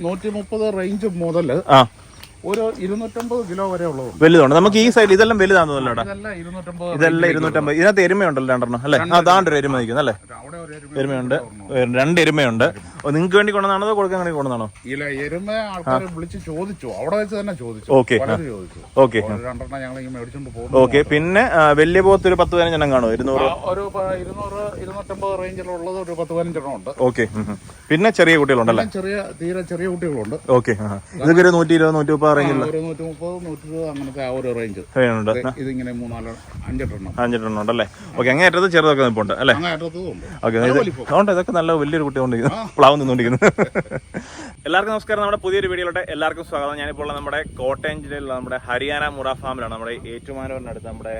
നൂറ്റി മുപ്പത് റേഞ്ച് മുതൽ ആ. ഒരു ഇരുന്നൂറ്റമ്പത് കിലോ വരെ ഉള്ളത് വലുതുണ്ട്. നമുക്ക് ഈ സൈഡ് ഇതെല്ലാം വലുതാണെന്നല്ലോ ഇതെല്ലാം ഇരുന്നൂറ്റമ്പത് ഇതിനകത്ത് എരുമയുണ്ടല്ലോ രണ്ടെണ്ണം അല്ലേ? ആ താണ്ട് ഒരു എരുമ. നിൽക്കുന്നു അല്ലേ? എരുമയുണ്ട്. രണ്ട് എരുമയുണ്ട്. നിങ്ങൾക്ക് വേണ്ടി കൊണ്ടുവന്നാണോ അതോ കൊടുക്കാൻ വേണ്ടി കൊണ്ടുവന്നാണോ? ഇല്ല എരുമ ആൾക്കാരെ വിളിച്ച് ചോദിച്ചു. അവിടെ വെച്ച് തന്നെ ചോദിച്ചു. ഓക്കെ. ചോദിച്ചു. ഓക്കെ. രണ്ടെണ്ണം ഞങ്ങൾ മേടിച്ചോണ്ട് ഓക്കെ. പിന്നെ വലിയ പോത്ത് ഒരു പത്ത് പതിനഞ്ചെണ്ണം കാണുമോ? ഇരുന്നൂറ്? ഒരു പ- ഇരുന്നൂറ് ഇരുന്നൂറ്റമ്പത് റേഞ്ചിലുള്ളത് ഒരു പത്ത് പതിനഞ്ചെണ്ണം ഉണ്ട്. ഓക്കെ. പിന്നെ ചെറിയ കുട്ടികളുണ്ടല്ലേ? ചെറിയ തീരെ ചെറിയ കുട്ടികളുണ്ട്. ഓക്കെ. ഇതൊക്കെ ഒരു നൂറ്റി ഇരുപത് നൂറ്റി മുപ്പത് റേഞ്ചിൽ നൂറ്റി മുപ്പത് നൂറ്റി ഇരുപത് അങ്ങനത്തെ ആ ഒരു റേഞ്ച് ഇതിങ്ങനെ മൂന്നാൽ അഞ്ചെട്ടെണ്ണം. അഞ്ചെണ്ണം ഉണ്ടല്ലേ? ഓക്കെ അങ്ങനെ അറ്റത്ത് ചെറുതൊക്കെ നിൽപ്പുണ്ട് അല്ലേ? ഉണ്ട്. ഓക്കെ ഇത് ഇതൊക്കെ നല്ല വലിയൊരു കുട്ടി പ്ലാവ് നിന്നുകൊണ്ടിരിക്കുന്നു എല്ലാവർക്കും നമസ്കാരം. നമ്മുടെ പുതിയൊരു വീഡിയോയിലോട്ട് എല്ലാവർക്കും സ്വാഗതം. ഞാനിപ്പോൾ നമ്മുടെ കോട്ടയം ജില്ലയിലുള്ള നമ്മുടെ ഹരിയാന മുറ ഫാമിലാണ് നമ്മുടെ ഏറ്റുമാനൂരിനടുത്ത് നമ്മുടെ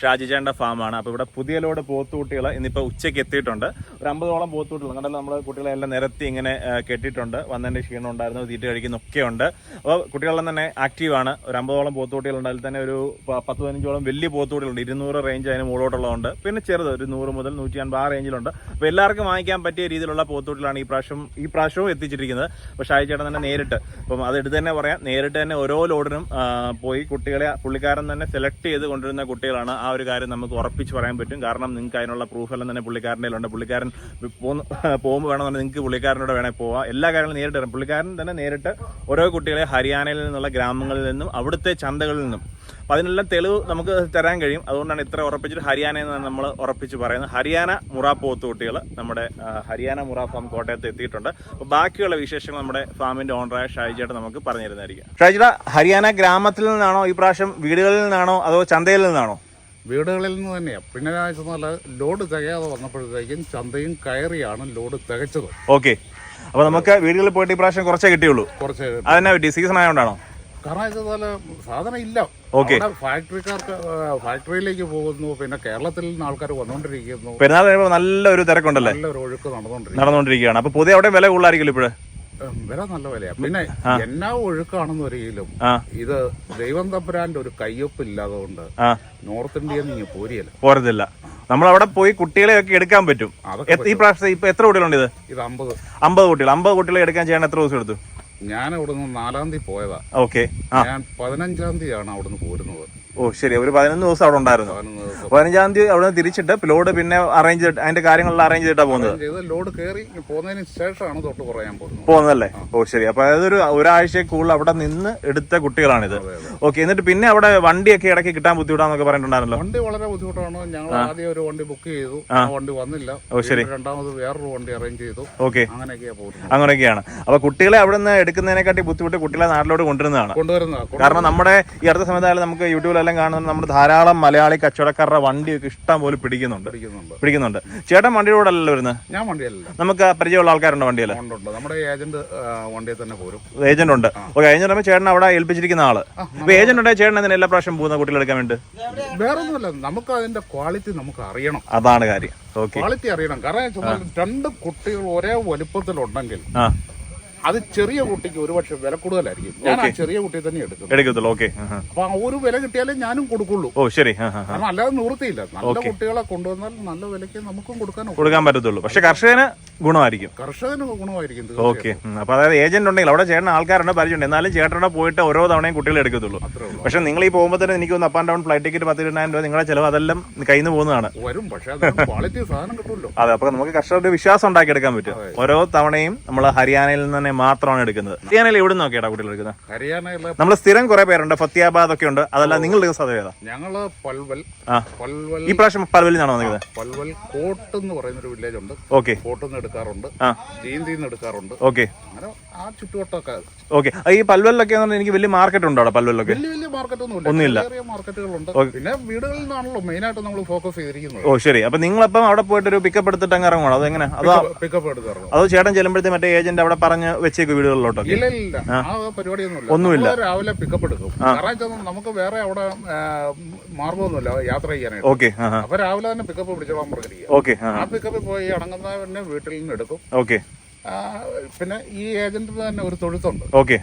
ഷാജിചേണ്ട ഫാമാണ്. അപ്പോൾ ഇവിടെ പുതിയ ലോഡ് പോത്തുകുട്ടികൾ ഇന്നിപ്പോൾ ഉച്ചയ്ക്ക് എത്തിയിട്ടുണ്ട്. ഒരു അമ്പതോളം പോത്തുകുട്ടികൾ കണ്ടല്ലോ നമ്മൾ കുട്ടികളെ എല്ലാം നിരത്തി ഇങ്ങനെ കെട്ടിയിട്ടുണ്ട്. വന്നതിന്റെ ക്ഷീണം ഉണ്ടായിരുന്നു തീറ്റ കഴിക്കുന്നൊക്കെ ഉണ്ട് അപ്പോൾ കുട്ടികളെല്ലാം തന്നെ ആക്റ്റീവാണ്. ഒരു അമ്പതോളം പോത്തുകുട്ടികളുണ്ട്. അതിൽ തന്നെ ഒരു പത്ത് പതിനഞ്ചോളം വലിയ പോത്തുകുട്ടികളുണ്ട്. ഇരുന്നൂറ് റേഞ്ച് അതിന് മുകളോട്ടുള്ളതുണ്ട് പിന്നെ ചെറുത് ഒരു നൂറ് മുതൽ നൂറ്റി അൻപത് ആ റേഞ്ചിലുണ്ട് അപ്പോൾ എല്ലാവർക്കും വാങ്ങിക്കാൻ പറ്റിയ രീതിയിലുള്ള പോത്തുകുട്ടികളാണ് ഈ പ്രാവശ്യം ഈ പ്രാവശ്യവും എത്തിച്ചിരിക്കുന്നത്. അപ്പോൾ ഷായി ചേട്ടൻ തന്നെ നേരിട്ട് അപ്പം അത് എടുത്ത് തന്നെ പറയാം. നേരിട്ട് തന്നെ ഓരോ ലോഡിനും പോയി കുട്ടികളെ പുള്ളിക്കാരൻ തന്നെ സെലക്ട് ചെയ്ത് കൊണ്ടുവരുന്ന കുട്ടികളാണ് ആ ഒരു കാര്യം നമുക്ക് ഉറപ്പിച്ച് പറയാൻ പറ്റും. കാരണം നിങ്ങൾക്ക് അതിനുള്ള പ്രൂഫ് എല്ലാം തന്നെ പുള്ളിക്കാരന്റെ ഉണ്ട് പുള്ളിക്കാരൻ പോകുന്നു പോകുമ്പോൾ വേണമെന്നുണ്ടെങ്കിൽ നിങ്ങൾക്ക് പുള്ളിക്കാരനോട് വേണേൽ പോവാം. എല്ലാ കാര്യങ്ങളും നേരിട്ട് പുള്ളിക്കാരൻ തന്നെ നേരിട്ട് ഓരോ കുട്ടികളെ ഹരിയാനയിൽ നിന്നുള്ള ഗ്രാമങ്ങളിൽ നിന്നും അവിടുത്തെ ചന്തകളിൽ നിന്നും. അപ്പം അതിനെല്ലാം തെളിവ് നമുക്ക് തരാൻ കഴിയും. അതുകൊണ്ടാണ് ഇത്ര ഉറപ്പിച്ചിട്ട് ഹരിയാന എന്ന് നമ്മൾ ഉറപ്പിച്ച് പറയുന്നത്. ഹരിയാന മുറ പോത്ത് കുട്ടികൾ നമ്മുടെ ഹരിയാന മുറ ഫാം കോട്ടയത്ത് എത്തിയിട്ടുണ്ട്. അപ്പോൾ ബാക്കിയുള്ള വിശേഷങ്ങൾ നമ്മുടെ ഫാമിന്റെ ഓണറായ ഷായിച്ചേട്ടൻ നമുക്ക് പറഞ്ഞു തരുന്നതായിരിക്കും ഷായിച്ചേട്ടാ ഹരിയാന ഗ്രാമത്തിൽ നിന്നാണോ ഈ പ്രാവശ്യം വീടുകളിൽ നിന്നാണോ അതോ ചന്തയിൽ നിന്നാണോ? വീടുകളിൽ നിന്ന് തന്നെയാണ് പിന്നെ ഞാൻ ലോഡ് തികയാതെ വന്നപ്പോഴത്തേക്കും ചന്തയും കയറിയാണ് ലോഡ് തികച്ചത്. ഓക്കെ. അപ്പൊ നമുക്ക് വീടുകളിൽ പോയിട്ട് ഈ പ്രാവശ്യം കുറച്ചേ കിട്ടിയുള്ളൂ. കുറച്ച് അതെന്നാ പറ്റി? സീസൺ ആയതുകൊണ്ടാണോ കാരണം വെച്ചാൽ സാധനം ഇല്ല. ഓക്കെ. ഫാക്ടറിക്കാർക്ക് ഫാക്ടറിയിലേക്ക് പോകുന്നു. പിന്നെ കേരളത്തിൽ നിന്ന് ആൾക്കാർ വന്നുകൊണ്ടിരിക്കുന്നു. പെരുന്നാൾ നല്ലൊരു തിരക്കുണ്ടല്ലേ? നല്ലൊരു ഒഴുക്ക് നടന്നുകൊണ്ടിരിക്കുന്നു. നടന്നുകൊണ്ടിരിക്കുകയാണ്. അപ്പൊ പുതിയ അവിടെ വില കൂടുതലായിരിക്കും ഇപ്പോഴ്? വില നല്ല വിലയാ. പിന്നെ എന്നാ ഒഴുക്കാണെന്ന് ഒരിക്കലും ഇത് ദൈവം തമ്പുരാന്റെ ഒരു കയ്യൊപ്പ് ഇല്ലാതുകൊണ്ട് നോർത്ത് ഇന്ത്യയിൽ നിന്ന് പോരിയല്ല പോരത്തില്ല നമ്മൾ അവിടെ പോയി കുട്ടികളെയൊക്കെ എടുക്കാൻ പറ്റും. ഈ പ്രാവശ്യത്തെ ഇപ്പൊ എത്ര കുട്ടികളുണ്ട് ഇത് ഇത് അമ്പത്. അമ്പത് കുട്ടികൾ. അമ്പത് കുട്ടികളെ എടുക്കാൻ ചെയ്യാൻ എത്ര ദിവസം എടുത്തു? ഞാൻ അവിടുന്ന് നാലാം തീയതി പോയതാ. ഓക്കെ. ഞാൻ പതിനഞ്ചാം തീയതിയാണ് അവിടുന്ന് പോരുന്നത്. ഓ ശരി. ഒരു പതിനൊന്ന് ദിവസം അവിടെ ഉണ്ടായിരുന്നു. പതിനഞ്ചാം തീയതി അവിടെ തിരിച്ചിട്ട് ലോഡ് പിന്നെ അറേഞ്ച് ചെയ്തിട്ട് അതിന്റെ കാര്യങ്ങളെല്ലാം അറേഞ്ച് ചെയ്തിട്ടാ പോകുന്നത്? ലോഡ് കയറി പോകുന്നതിന് ശേഷമാണ് തൊട്ട് പറയാൻ പോകുന്നത്. പോകുന്നതല്ലേ? ഓ ശരി. അപ്പൊ അതായത് ഒരു ഒരാഴ്ച കൂടുതൽ അവിടെ നിന്ന് എടുത്ത കുട്ടികളാണിത്. ഓക്കെ എന്നിട്ട് പിന്നെ അവിടെ വണ്ടിയൊക്കെ ഇടയ്ക്ക് കിട്ടാൻ ബുദ്ധിമുട്ടാന്നൊക്കെ പറഞ്ഞിട്ടുണ്ടായിരുന്നല്ലോ? വണ്ടി വളരെ ബുദ്ധിമുട്ടാണ്. ഞങ്ങൾ ആദ്യം ഒരു വണ്ടി ബുക്ക് ചെയ്തു. ആ. വണ്ടി വന്നില്ല. ഓ ശരി. രണ്ടാമത് വേറൊരു വണ്ടി അറേഞ്ച് ചെയ്തു. ഓക്കെ. അങ്ങനെയൊക്കെയാണ്. അപ്പൊ കുട്ടികളെ അവിടെ നിന്ന് എടുക്കുന്നതിനെക്കാട്ടി ബുദ്ധിമുട്ട് കുട്ടികളെ നാട്ടിലോട്ട് കൊണ്ടുവരുന്നതാണ്. കൊണ്ടുവരുന്നത്. കാരണം നമ്മുടെ ഈ അടുത്ത സമയത്തായാലും നമുക്ക് യൂട്യൂബിലെല്ലാം കാണുന്നത് നമ്മൾ ധാരാളം മലയാളി കച്ചവടക്കാരുടെ വണ്ടിയൊക്കെ ഇഷ്ടം പോലെ പിടിക്കുന്നുണ്ട്. പിടിക്കുന്നുണ്ട്. ചേട്ടൻ വണ്ടിയിലൂടെ അല്ലല്ലോ വരുന്നത് ഞാൻ വണ്ടിയല്ല നമുക്ക് പരിചയമുള്ള ആൾക്കാരുണ്ട് വണ്ടിയിൽ നമ്മുടെ ഏജന്റ് വണ്ടിയിൽ തന്നെ പോരും. ഏജന്റ് ഉണ്ട്. ഓക്കെ ഏജന്റ് പറയുമ്പോൾ ചേട്ടൻ അവിടെ ഏൽപ്പിച്ചിരിക്കുന്ന ആൾ. ഇപ്പൊ ഏജന്റ് ഉണ്ടെങ്കിൽ ചേട്ടൻ അതിന് എല്ലാ പ്രാവശ്യം പോകുന്ന കുട്ടികളെടുക്കാൻ വേണ്ടി? വേറെ ഒന്നുമല്ല നമുക്ക് അതിന്റെ ക്വാളിറ്റി നമുക്ക് അറിയണം. അതാണ് കാര്യം. ക്വാളിറ്റി അറിയണം. കാരണം രണ്ട് കുട്ടികൾ ഒരേ വലുപ്പത്തിലുണ്ടെങ്കിൽ അത് ചെറിയ കുട്ടിക്ക് ഒരുപക്ഷെ വില കൂടുതലായിരിക്കും. ഞാൻ ആ ചെറിയ കുട്ടിയെ തന്നെ എടുക്കും എടുക്കത്തുള്ളൂ. ഓക്കെ. അപ്പൊ ആ ഒരു വില കിട്ടിയാലേ ഞാനും കൊടുക്കുള്ളൂ. ഓ ശരി. കാരണം അല്ലാതെ നിവൃത്തിയില്ല. നല്ല കുട്ടികളെ കൊണ്ടുവന്നാൽ നല്ല വിലയ്ക്ക് നമുക്കും കൊടുക്കാൻ കൊടുക്കാൻ പറ്റത്തുള്ളൂ. പക്ഷെ കർഷകന് ഗുണമായിരിക്കും. കർഷകന് ഗുണമായിരിക്കും. ഓക്കെ. അപ്പൊ അതായത് ഏജന്റ് ഉണ്ടെങ്കിൽ അവിടെ ചേട്ടൻ ആൾക്കാരുണ്ട് പരിചയമുണ്ട്. എന്നാലും ചേട്ടനോട് പോയിട്ട് ഓരോ തവണയും കുട്ടികളെ എടുക്കത്തുള്ളൂ. പക്ഷെ നിങ്ങൾ ഈ പോകുമ്പോൾ തന്നെ എനിക്ക് ഒന്ന് up and down flight ticket പത്ത് ഇരുപതിനായിരം രൂപ നിങ്ങളുടെ ചിലവ് അതെല്ലാം കയ്യിൽ നിന്ന് പോകുന്നതാണ്. വരും. പക്ഷെ ക്വാളിറ്റി സാധനം കിട്ടുമല്ലോ. അതെ അപ്പൊ നമുക്ക് കർഷകരുടെ വിശ്വാസം ഉണ്ടാക്കിയെടുക്കാൻ പറ്റും. ഓരോ തവണയും നമ്മൾ ഹരിയാനയിൽ നിന്ന് തന്നെ മാത്രമാണ് എടുക്കുന്നത്. ഹരിയാനയിൽ എവിടെ നോക്കിയാടാ കുട്ടികൾ എടുക്കുന്നത്? ഹരിയാനയിലെ നമ്മൾ സ്ഥിരം കുറെ പേരുണ്ട്. ഫത്തിയാബാദ് ഒക്കെ ഉണ്ട്. അതല്ല നിങ്ങൾ എടുക്കുന്ന സ്ഥലം ഏതാ ഞങ്ങൾ പൽവൽ. പൽവൽ ഈ പ്രാവശ്യം പൽവലിൽ നിന്നാണ് വന്നത് പൽവൽ കോട്ട് എന്ന് പറയുന്ന ഒരു വില്ലേജ് ഉണ്ട്. ഓക്കെ. കോട്ടിൽ നിന്ന് എടുക്കാറുണ്ട്. ജയന്തിയിൽ നിന്ന് എടുക്കാറുണ്ട്. ഓക്കെ. അങ്ങനെ ആ ചുറ്റുവട്ടമൊക്കെ. ഓക്കെ. ഈ പൽവലിലൊക്കെ എനിക്ക് വലിയ മാർക്കറ്റ് ഉണ്ടോ അവിടെ പൽവലിലൊക്കെ? വലിയ വലിയ മാർക്കറ്റ് ഒന്നുമില്ല. ചെറിയ മാർക്കറ്റുകളുണ്ട് പിന്നെ വീടുകളിൽ നിന്നാണല്ലോ മെയിൻ ആയിട്ട് നമ്മൾ ഫോക്കസ് ചെയ്തിരിക്കുന്നത്. ഓ ശരി. അപ്പൊ നിങ്ങളപ്പം അവിടെ പോയിട്ട് ഒരു പിക്കപ്പ് എടുത്തിട്ട് അങ്ങ് ഇറങ്ങണോ അതെങ്ങനെ? അതോ പിക്കപ്പ് എടുക്കാറുണ്ട് അതോ ചേട്ടൻ ചെല്ലുമ്പോഴത്തെ മറ്റേ ഏജന്റ് അവിടെ പറഞ്ഞ് വെച്ചേക്ക് വീടുകളിലോട്ടൊക്കെ. ഇല്ല ഇല്ല ആ. പരിപാടിയൊന്നുമില്ല. ഒന്നുമില്ല. രാവിലെ പിക്കപ്പ് എടുക്കും. കാരണം നമുക്ക് വേറെ അവിടെ മാർഗമൊന്നുമില്ല യാത്ര ചെയ്യാനായിട്ട്. ഓക്കെ അപ്പൊ രാവിലെ തന്നെ പിക്കപ്പ് പിടിച്ചോളാൻ ഓക്കെ ആ പിക്കപ്പ് പിക്കപ്പിൽ പോയി അടങ്ങുന്ന വീട്ടിൽ നിന്ന് എടുക്കും. ഓക്കെ. പിന്നെ ഈ ഏജന്റിന് തന്നെ ഒരു തൊഴുത്തുണ്ട്. ഓക്കെ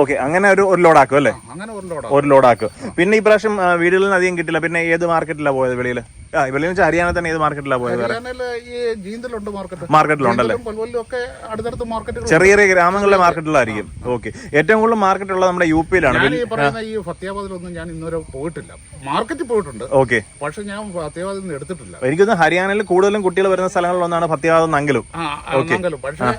ഓക്കെ അങ്ങനെ ഒരു ഒരു ലോഡാക്കും അല്ലേ? അങ്ങനെ ഒരു ലോഡ് ഒരു ലോഡാക്കും. പിന്നെ ഈ പ്രാവശ്യം വീടുകളിൽ നിന്ന് അധികം കിട്ടില്ല. പിന്നെ ഏത് മാർക്കറ്റിലാണ് പോയത് വെളിയിൽ വെച്ചാൽ ഹരിയാന തന്നെ ഏത് മാർക്കറ്റിലാണ് പോയത് വേറെ? ഈ ജീന്തലുണ്ട് മാർക്കറ്റ് മാർക്കറ്റിലുണ്ടല്ലേ ഒക്കെ അടുത്തടുത്ത് ചെറിയ ചെറിയ ഗ്രാമങ്ങളിലെ മാർക്കറ്റിലായിരിക്കും ഓക്കെ ഏറ്റവും കൂടുതൽ മാർക്കറ്റ് ഉള്ളത് നമ്മുടെ യു പിയിലാണ്. ഞാൻ ഈ പറയുന്ന ഈ ഫത്യാബാദിലൊന്നും ഞാൻ ഇന്നുവരെ പോയിട്ടില്ല. മാർക്കറ്റിൽ പോയിട്ടുണ്ട്. ഓക്കെ പക്ഷെ ഞാൻ ഫത്യാബാദിൽ നിന്ന് എടുത്തിട്ടില്ല. എനിക്കൊന്ന് ഹരിയാനയിൽ കൂടുതലും കുട്ടികൾ വരുന്ന സ്ഥലങ്ങളിലൊന്നാണ് ഫത്യാബാദ് നങ്കലും. ആ ആണെങ്കിലും പക്ഷെ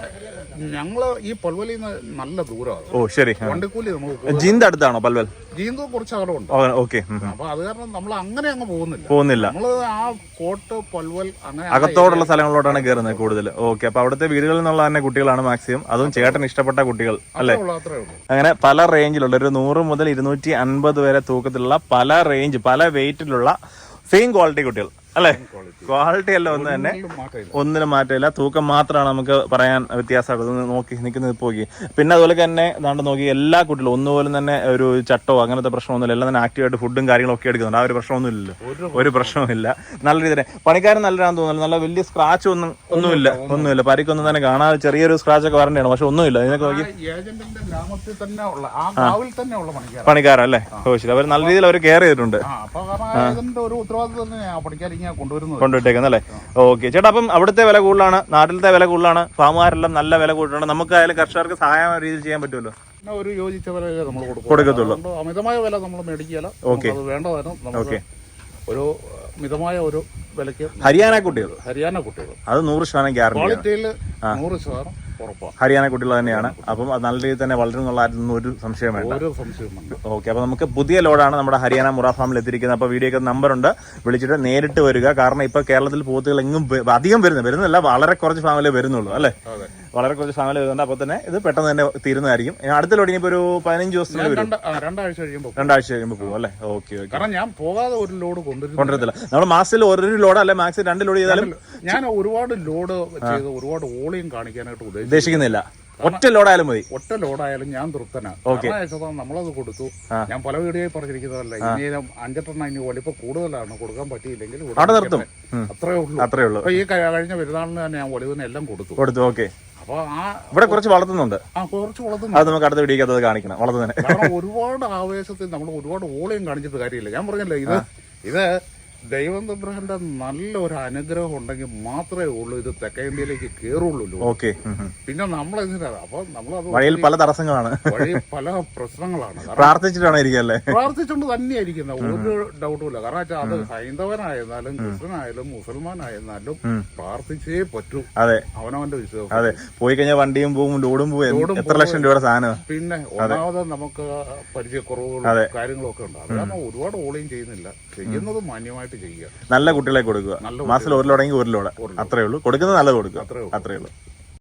ഞങ്ങൾ ഈ പൽവലിൽ നിന്ന് നല്ല ദൂരമാണ്. ഓ ശരി. വണ്ടിക്കൂലി നമുക്ക് കൂടുതൽ. അടുത്താണോ പൽവൽ? ജീന്ത കുറച്ച് അകലമുണ്ട്. ഓക്കെ. അപ്പൊ അത് കാരണം നമ്മൾ അങ്ങനെ അങ്ങ് പോകുന്നില്ല. പോകുന്നില്ല. നമ്മൾ ആ കോട്ട് പൽവൽ അങ്ങനെ അകത്തോടുള്ള സ്ഥലങ്ങളിലോട്ടാണ് കയറുന്നത് കൂടുതൽ ഓക്കെ അപ്പൊ അവിടുത്തെ വീടുകളിൽ നിന്നുള്ള തന്നെ കുട്ടികളാണ് മാക്സിമം. അതും ചേട്ടൻ ഇഷ്ടപ്പെട്ട കുട്ടികൾ അല്ലേ? അങ്ങനെ പല റേഞ്ചിലുള്ള ഒരു നൂറ് മുതൽ ഇരുന്നൂറ്റി അൻപത് വരെ തൂക്കത്തിലുള്ള പല റേഞ്ച് പല വെയിറ്റിലുള്ള സെയിം ക്വാളിറ്റി കുട്ടികൾ. അല്ലേ? ക്വാളിറ്റി അല്ല ഒന്ന് തന്നെ. ഒന്നിനും മാറ്റമില്ല. തൂക്കം മാത്രമാണ് നമുക്ക് പറയാൻ വ്യത്യാസമാകുന്നത്. ഒന്ന് നോക്കി നിൽക്കുന്നത് പോയി. പിന്നെ അതുപോലെ തന്നെ ദാണ്ട് നോക്കി എല്ലാ കുട്ടികളും ഒന്നുപോലും തന്നെ ഒരു ചട്ടോ അങ്ങനത്തെ പ്രശ്നമൊന്നുമില്ല. എല്ലാം തന്നെ ആക്റ്റീവായിട്ട് ഫുഡും കാര്യങ്ങളും ഒക്കെ എടുക്കുന്നുണ്ട്. ആ ഒരു പ്രശ്നമൊന്നുമില്ലല്ലോ. ഒരു പ്രശ്നവുമില്ല. നല്ല രീതി തന്നെ. പണിക്കാരൻ നല്ലതാണെന്ന് തോന്നുന്നു നല്ല വലിയ സ്ക്രാച്ച് ഒന്നും ഒന്നുമില്ല. ഒന്നുമില്ല. പരിക്കൊന്നും തന്നെ കാണാതെ ചെറിയൊരു സ്ക്രാച്ച് ഒക്കെ വരണ്ടാണ് പക്ഷെ ഒന്നുമില്ല. ഇതിനൊക്കെ നോക്കി പണിക്കാരല്ലേ? ഓ ശരി. അവർ നല്ല രീതിയിൽ അവർ കെയർ ചെയ്തിട്ടുണ്ട്. ഉത്തരവാദിത്വം കൊണ്ടുവരുന്നത്. അല്ലേ? ഓക്കെ. ചേട്ടാ അപ്പം അവിടുത്തെ വില കൂടുതലാണ് നാട്ടിലത്തെ വില കൂടുതലാണ് ഫാമുകാരെല്ലാം നല്ല വില കൂടുതലാണ് നമുക്ക് അതിൽ കർഷകർക്ക് സഹായമായ രീതിയിൽ ചെയ്യാൻ പറ്റുമല്ലോ? ഒരു യോജിച്ച വില നമ്മൾ കൊടുക്കും കൊടുക്കത്തുള്ളൂ. അമിതമായ വില നമ്മൾ മേടിക്കുകയില്ല. ഓക്കെ. വേണ്ടതായിരുന്നു. ഓക്കെ. ഒരു മിതമായ ഒരു വിലക്ക് ഹരിയാന കുട്ടികൾ. ഹരിയാന കുട്ടികൾ. അത് നൂറ് ശതമാനം ഗ്യാരണ്ടി ക്വാളിറ്റിയിൽ നൂറ് ശതമാനം. ഹരിയാന കുട്ടികൾ തന്നെയാണ്. അപ്പം അത് നല്ല രീതിയിൽ തന്നെ വളരുന്നുള്ള ഒരു സംശയം വേണ്ട. ഓക്കെ അപ്പൊ നമുക്ക് പുതിയ ലോഡാണ് നമ്മുടെ ഹരിയാന മുറ ഫാമിൽ എത്തിയിരിക്കുന്നത്. അപ്പൊ വീഡിയോക്ക് നമ്പർ ഉണ്ട്. വിളിച്ചിട്ട് നേരിട്ട് വരിക. കാരണം ഇപ്പൊ കേരളത്തിൽ പോത്തുകൾ എങ്ങും അധികം വരുന്നത് വരുന്നില്ല വളരെ കുറച്ച് ഫാമിലേ വരുന്നുള്ളൂ അല്ലേ? വളരെ കുറച്ച് സമയം വരുന്നുണ്ട് അപ്പൊ തന്നെ ഇത് പെട്ടെന്ന് തന്നെ തീരുന്നതായിരിക്കും. അടുത്ത ലോഡിങ് ഇപ്പൊ ഒരു പതിനഞ്ച് ദിവസത്തിന് വരും. രണ്ട് ആ, രണ്ടാഴ്ച കഴിയുമ്പോൾ രണ്ടാഴ്ച കഴിയുമ്പോൾ പോകും അല്ലേ? Okay okay. കാരണം ഞാൻ പോകാതെ ഒരു ലോഡ് കൊണ്ടുവരത്തില്ല. നമ്മൾ മാസത്തിൽ ഒരു ലോഡ് അല്ലെ? മാക്സിമം രണ്ട് ലോഡ് ചെയ്താലും ഞാൻ ഒരുപാട് ലോഡ് ചെയ്ത് ഒരുപാട് ഓളിയും കാണിക്കാനായിട്ട് ഉദ്ദേശിക്കുന്നില്ല. ഒറ്റ ലോഡായാലും മതി. ഒറ്റ ലോഡായാലും ഞാൻ തൃപ്തനാണ് നമ്മളത് കൊടുത്തു. ഞാൻ പല വീഡിയോയിൽ പറഞ്ഞിരിക്കുന്നതല്ല ഇനി അഞ്ചെട്ടെണ്ണം ഇനി വലിപ്പം കൂടുതലാണ്. കൊടുക്കാൻ പറ്റിയില്ലെങ്കിൽ ഇവിടെ അവിടെ നിർത്തും അത്രേ ഉള്ളൂ. അത്രേ ഉള്ളൂ. ഈ കഴി- കഴിഞ്ഞ പെരുന്നാളിന് തന്നെ ഞാൻ വലിവിനെല്ലാം എല്ലാം കൊടുത്തു. കൊടുത്തു ഓക്കെ. ആ ഇവിടെ കുറച്ച് വളർത്തുന്നുണ്ട്. ആ കുറച്ച് വളർത്തുന്നു അത് നമുക്ക് അടുത്ത വീഡിയോക്ക് അത് കാണിക്കണം. വളർത്തുന്നതിന്. കാരണം ഒരുപാട് ആവേശത്തിൽ നമ്മൾ ഒരുപാട് ഓളയും കാണിച്ചിട്ട് കാര്യമില്ല. ഞാൻ പറഞ്ഞല്ലേ ഇത് ഇത് ദൈവം തബ്രഹന്റെ നല്ല ഒരു അനുഗ്രഹം ഉണ്ടെങ്കിൽ മാത്രമേ ഉള്ളൂ ഇത് തെക്കേ ഇന്ത്യയിലേക്ക് കയറുള്ളൂ ഓക്കെ. പിന്നെ നമ്മൾ എന്തിനാണ് അപ്പൊ നമ്മളത് വഴിയിൽ പല തടസ്സങ്ങളാണ്. വഴിയിൽ പല പ്രശ്നങ്ങളാണ്. പ്രാർത്ഥിച്ചിട്ടാണ് ഇരിക്കല്ലേ പ്രാർത്ഥിച്ചുകൊണ്ട് തന്നെയായിരിക്കുന്ന ഒരു ഡൗട്ടും ഇല്ല കാരണം വെച്ചാൽ അത് ഹൈന്ദവനായിരുന്നാലും ക്രിസ്ത്യനായാലും മുസൽമാനായിരുന്നാലും പ്രാർത്ഥിച്ചേ പറ്റൂ. അതെ. അവനവന്റെ വിശ്വാസം. അതെ. പോയി കഴിഞ്ഞാൽ വണ്ടിയും പോകും ലോഡും പോകും എത്ര ലക്ഷം രൂപയുടെ സാധനം പിന്നെ ഒന്നാമത് നമുക്ക് പരിചയക്കുറവുകളും കാര്യങ്ങളൊക്കെ ഉണ്ട്. അത് കാരണം ഒരുപാട് ഓളിയും ചെയ്യുന്നില്ല. ചെയ്യുന്നത് മാന്യമായിട്ട് ചെയ്യുക. നല്ല കുട്ടികളെ കൊടുക്കുക. മാസത്തിൽ ഒരു ലോഡെങ്കിൽ ഒരു ലോഡ് അത്രേ ഉള്ളൂ. കൊടുക്കുന്നത് നല്ലത് കൊടുക്കുക. അത്രേ ഉള്ളൂ.